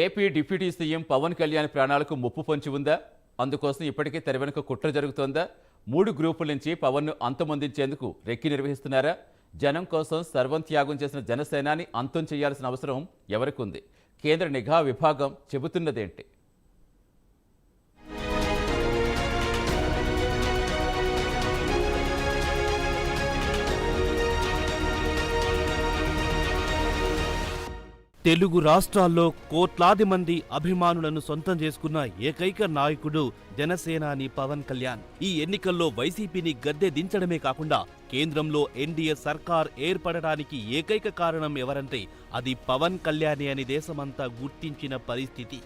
AP deputy CM Pawan Kalyan ప్రాణాలకు ముప్పు పొంచి ఉందా? అందుకోసం ఇప్పటికే తెర వెనుక కుట్ర జరుగుతోందా? మూడు గ్రూపుల నుంచి పవన్ను అంతమొందించేందుకు రెక్కి నిర్వహిస్తున్నారా? జనం కోసం సర్వం త్యాగం చేసిన జనసేనాని అంతం చేయాల్సిన అవసరం ఎవరికి ఉంది కేంద్ర నిఘా విభాగం చెబుతున్నదేంటి? తెలుగు రాష్ట్రాల్లో కోట్లాది మంది అభిమానులను సొంతం చేసుకున్న ఏకైక నాయకుడు జనసేనాని పవన్ కళ్యాణ్. ఈ ఎన్నికల్లో వైసీపీని గద్దె దించడమే కాకుండా కేంద్రంలో ఎన్డీఏ సర్కార్ ఏర్పడడానికి ఏకైక కారణం ఎవరంటే అది పవన్ కళ్యాణే అని దేశమంతా గుర్తించిన పరిస్థితి.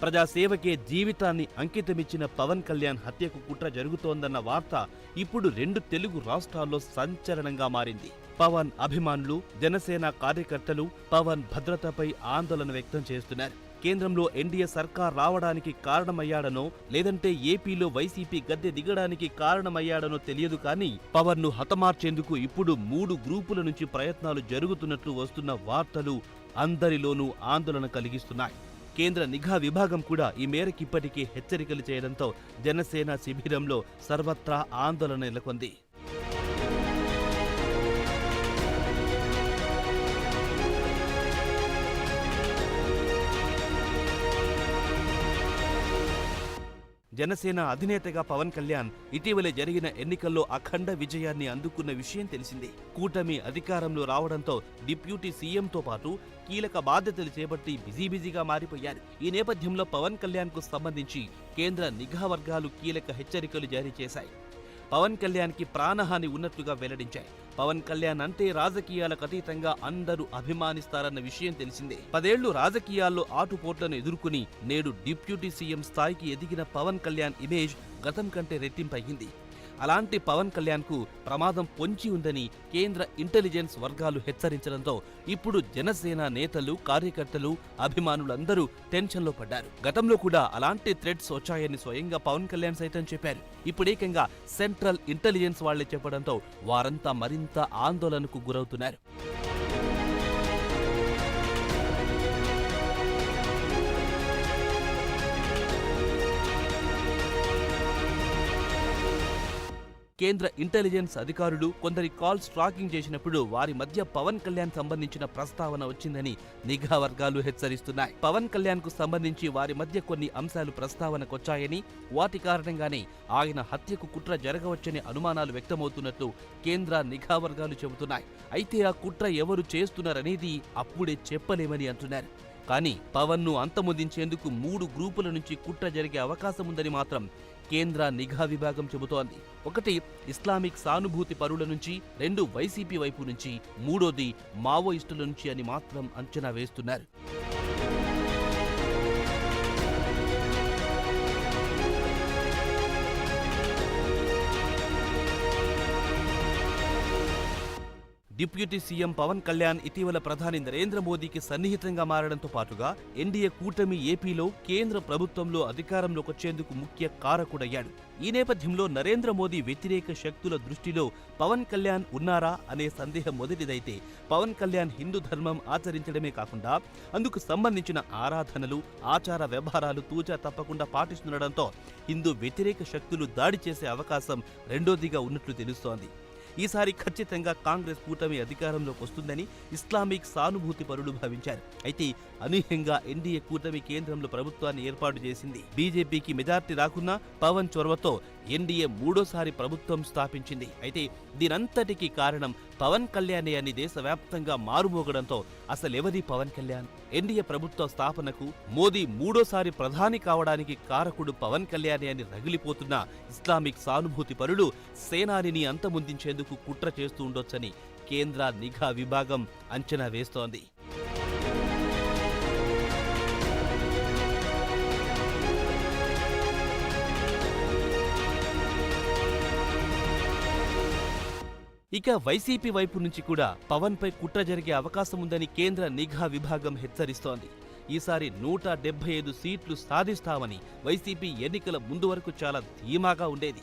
ప్రజాసేవకే జీవితాన్ని అంకితమిచ్చిన పవన్ కళ్యాణ్ హత్యకు కుట్ర జరుగుతోందన్న వార్త ఇప్పుడు రెండు తెలుగు రాష్ట్రాల్లో సంచలనంగా మారింది. పవన్ అభిమానులు జనసేన కార్యకర్తలు పవన్ భద్రతపై ఆందోళన వ్యక్తం చేస్తున్నారు. కేంద్రంలో ఎన్డీఏ సర్కార్ రావడానికి కారణమయ్యాడనో లేదంటే ఏపీలో వైసీపీ గద్దె దిగడానికి కారణమయ్యాడనో తెలియదు కానీ పవన్ను హతమార్చేందుకు ఇప్పుడు మూడు గ్రూపుల నుంచి ప్రయత్నాలు జరుగుతున్నట్లు వస్తున్న వార్తలు అందరిలోనూ ఆందోళన కలిగిస్తున్నాయి. కేంద్ర నిఘా విభాగం కూడా ఈ మేరకు ఇప్పటికే హెచ్చరికలు చేయడంతో జనసేన శిబిరంలో సర్వత్రా ఆందోళన నెలకొంది. జనసేన అధినేతగా పవన్ కళ్యాణ్ ఇటీవలే జరిగిన ఎన్నికల్లో అఖండ విజయాన్ని అందుకున్న విషయం తెలిసిందే. కూటమి అధికారంలో రావడంతో డిప్యూటీ సీఎంతో పాటు కీలక బాధ్యతలు చేపట్టి బిజీ బిజీగా మారిపోయారు. ఈ నేపథ్యంలో పవన్ కళ్యాణ్కు సంబంధించి కేంద్ర నిఘా వర్గాలు కీలక హెచ్చరికలు జారీ చేశాయి. పవన్ కళ్యాణ్కి ప్రాణహాని ఉన్నట్లుగా వెల్లడించాయి. పవన్ కళ్యాణ్ అంటే రాజకీయాలకు అతీతంగా అందరూ అభిమానిస్తారన్న విషయం తెలిసిందే. పదేళ్ళు రాజకీయాల్లో ఆటుపోట్లను ఎదుర్కొని నేడు డిప్యూటీ సీఎం స్థాయికి ఎదిగిన పవన్ కళ్యాణ్ ఇమేజ్ గతం కంటే రెట్టింపయ్యింది. అలాంటి పవన్ కళ్యాణ్కు ప్రమాదం పొంచి ఉందని కేంద్ర ఇంటెలిజెన్స్ వర్గాలు హెచ్చరించడంతో ఇప్పుడు జనసేన నేతలు కార్యకర్తలు అభిమానులందరూ టెన్షన్లో పడ్డారు. గతంలో కూడా అలాంటి థ్రెడ్స్ వచ్చాయని స్వయంగా పవన్ కళ్యాణ్ సైతం చెప్పారు. ఇప్పుడేకంగా సెంట్రల్ ఇంటెలిజెన్స్ వాళ్ళే చెప్పడంతో వారంతా మరింత ఆందోళనకు గురవుతున్నారు. కేంద్ర ఇంటెలిజెన్స్ అధికారులు కొందరి కాల్స్ ట్రాకింగ్ చేసినప్పుడు వారి మధ్య పవన్ కళ్యాణ్ సంబంధించిన ప్రస్తావన వచ్చిందని నిఘా వర్గాలు హెచ్చరిస్తున్నాయి. పవన్ కళ్యాణ్కు సంబంధించి వారి మధ్య కొన్ని అంశాలు ప్రస్తావనకొచ్చాయని వాటి కారణంగానే ఆయన హత్యకు కుట్ర జరగవచ్చని అనుమానాలు వ్యక్తమవుతున్నట్లు కేంద్ర నిఘా వర్గాలు చెబుతున్నాయి. అయితే ఆ కుట్ర ఎవరు చేస్తున్నారనేది అప్పుడే చెప్పలేమని అంటున్నారు. కానీ పవన్ను మూడు గ్రూపుల నుంచి కుట్ర జరిగే అవకాశం ఉందని మాత్రం కేంద్ర నిఘా విభాగం చెబుతోంది. ఒకటి ఇస్లామిక్ సానుభూతి పరుల నుంచి రెండు వైసీపీ వైపు నుంచి మూడోది మావోయిస్టుల నుంచి అని మాత్రం అంచనా వేస్తున్నారు. డిప్యూటీ సీఎం పవన్ కళ్యాణ్ ఇటీవల ప్రధాని నరేంద్ర మోదీకి సన్నిహితంగా మారడంతో పాటుగా ఎన్డీఏ కూటమి ఏపీలో కేంద్ర ప్రభుత్వంలో అధికారంలోకి వచ్చేందుకు ముఖ్య కారకుడయ్యాడు. ఈ నేపథ్యంలో నరేంద్ర మోదీ వ్యతిరేక శక్తుల దృష్టిలో పవన్ కళ్యాణ్ ఉన్నారా అనే సందేహం మొదటిదైతే పవన్ కళ్యాణ్ హిందూ ధర్మం ఆచరించడమే కాకుండా అందుకు సంబంధించిన ఆరాధనలు ఆచార వ్యవహారాలు తూచా తప్పకుండా పాటిస్తుండడంతో హిందూ వ్యతిరేక శక్తులు దాడి చేసే అవకాశం రెండోదిగా ఉన్నట్లు తెలుస్తోంది. ఈసారి ఖచ్చితంగా కాంగ్రెస్ కూటమి అధికారంలోకి వస్తుందని ఇస్లామిక్ సానుభూతి పరులు భావించారు. అయితే అనూహ్యంగా ఎన్డీఏ కూటమి కేంద్రంలో ప్రభుత్వాన్ని ఏర్పాటు చేసింది. బీజేపీకి మెజార్టీ రాకున్నా పవన్ చొరవతో ఎన్డీఏ మూడోసారి ప్రభుత్వం స్థాపించింది. అయితే దీనంతటికీ కారణం పవన్ కళ్యాణ్ అని దేశవ్యాప్తంగా మారుమోగడంతో అసలెవరి పవన్ కళ్యాణ్? ఎన్డీఏ ప్రభుత్వ స్థాపనకు మోదీ మూడోసారి ప్రధాని కావడానికి కారకుడు పవన్ కళ్యాణ్ అని రగిలిపోతున్న ఇస్లామిక్ సానుభూతి పరులు సేనానిని అంతమొందించేందుకు కుట్ర చేస్తూ ఉండొచ్చని కేంద్ర నిఘా విభాగం అంచనా వేస్తోంది. ఇక వైసీపీ వైపు నుంచి కూడా పవన్ పై కుట్ర జరిగే అవకాశం ఉందని కేంద్ర నిఘా విభాగం హెచ్చరిస్తోంది. ఈసారి నూట డెబ్బై ఐదు సీట్లు సాధిస్తామని వైసీపీ ఎన్నికల ముందు వరకు చాలా ధీమాగా ఉండేది.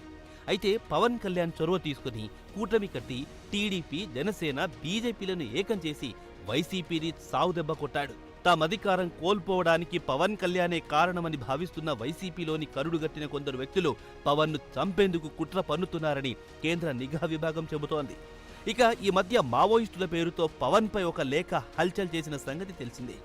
అయితే పవన్ కళ్యాణ్ చొరవ తీసుకుని కూటమి కట్టి టీడీపీ జనసేన బీజేపీలను ఏకం చేసి వైసీపీని సావుదెబ్బ కొట్టాడు. తామధికారం కోల్పోవడానికి పవన్ కళ్యాణే కారణమని భావిస్తున్న వైసీపీలోని కరుడుగట్టిన కొందరు వ్యక్తులు పవన్ను చంపేందుకు కుట్ర పన్నుతున్నారని కేంద్ర నిఘా విభాగం చెబుతోంది. ఇక ఈ మధ్య మావోయిస్టుల పేరుతో పవన్పై ఒక లేఖ హల్చల్ చేసిన సంగతి తెలిసిందే.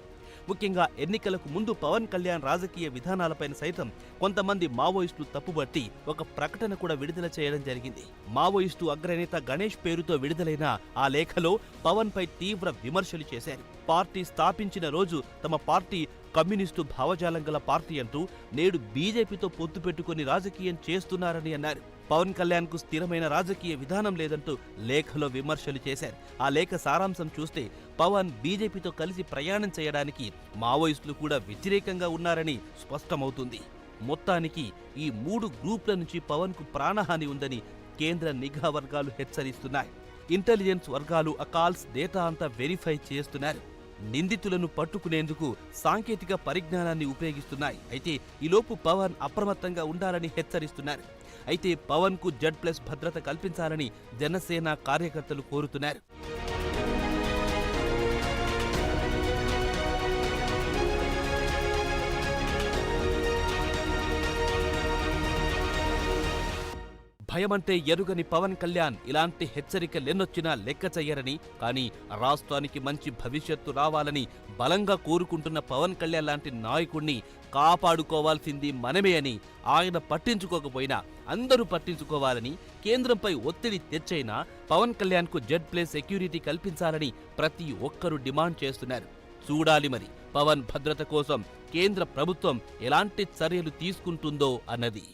ముఖ్యంగా ఎన్నికలకు ముందు పవన్ కళ్యాణ్ రాజకీయ విధానాలపైన సైతం కొంతమంది మావోయిస్టులు తప్పుబట్టి ఒక ప్రకటన కూడా విడుదల చేయడం జరిగింది. మావోయిస్టు అగ్రనేత గణేష్ పేరుతో విడుదలైన ఆ లేఖలో పవన్ పై తీవ్ర విమర్శలు చేశారు. పార్టీ స్థాపించిన రోజు తమ పార్టీ కమ్యూనిస్టు భావజాలం గల పార్టీ అంటూ నేడు బీజేపీతో పొత్తు పెట్టుకుని రాజకీయం చేస్తున్నారని అన్నారు. పవన్ కళ్యాణ్కు స్థిరమైన రాజకీయ విధానం లేదంటూ లేఖలో విమర్శలు చేశారు. ఆ లేఖ సారాంశం చూస్తే పవన్ బీజేపీతో కలిసి ప్రయాణం చేయడానికి మావోయిస్టులు కూడా వ్యతిరేకంగా ఉన్నారని స్పష్టమవుతుంది. మొత్తానికి ఈ మూడు గ్రూప్ల నుంచి పవన్కు ప్రాణహాని ఉందని కేంద్ర నిఘా వర్గాలు హెచ్చరిస్తున్నాయి. ఇంటెలిజెన్స్ వర్గాలు అకాల్స్ డేటా అంతా వెరిఫై చేస్తున్నారు. నిందితులను పట్టుకునేందుకు సాంకేతిక పరిజ్ఞానాన్ని ఉపయోగిస్తున్నాయి. అయితే ఈలోపు పవన్ అప్రమత్తంగా ఉండాలని హెచ్చరిస్తున్నారు. అయితే పవన్కు జడ్ ప్లస్ భద్రత కల్పించాలని జనసేన కార్యకర్తలు కోరుతున్నారు. భయమంటే ఎరుగని పవన్ కళ్యాణ్ ఇలాంటి హెచ్చరికలెన్నొచ్చినా లెక్క చెయ్యరని కానీ రాష్ట్రానికి మంచి భవిష్యత్తు రావాలని బలంగా కోరుకుంటున్న పవన్ కళ్యాణ్ లాంటి నాయకుణ్ణి కాపాడుకోవాల్సింది మనమే అని ఆయన పట్టించుకోకపోయినా అందరూ పట్టించుకోవాలని కేంద్రంపై ఒత్తిడి తెచ్చైనా పవన్ కళ్యాణ్కు జెడ్ ప్లే సెక్యూరిటీ కల్పించాలని ప్రతి ఒక్కరూ డిమాండ్ చేస్తున్నారు. చూడాలి మరి పవన్ భద్రత కోసం కేంద్ర ప్రభుత్వం ఎలాంటి చర్యలు తీసుకుంటుందో అన్నది.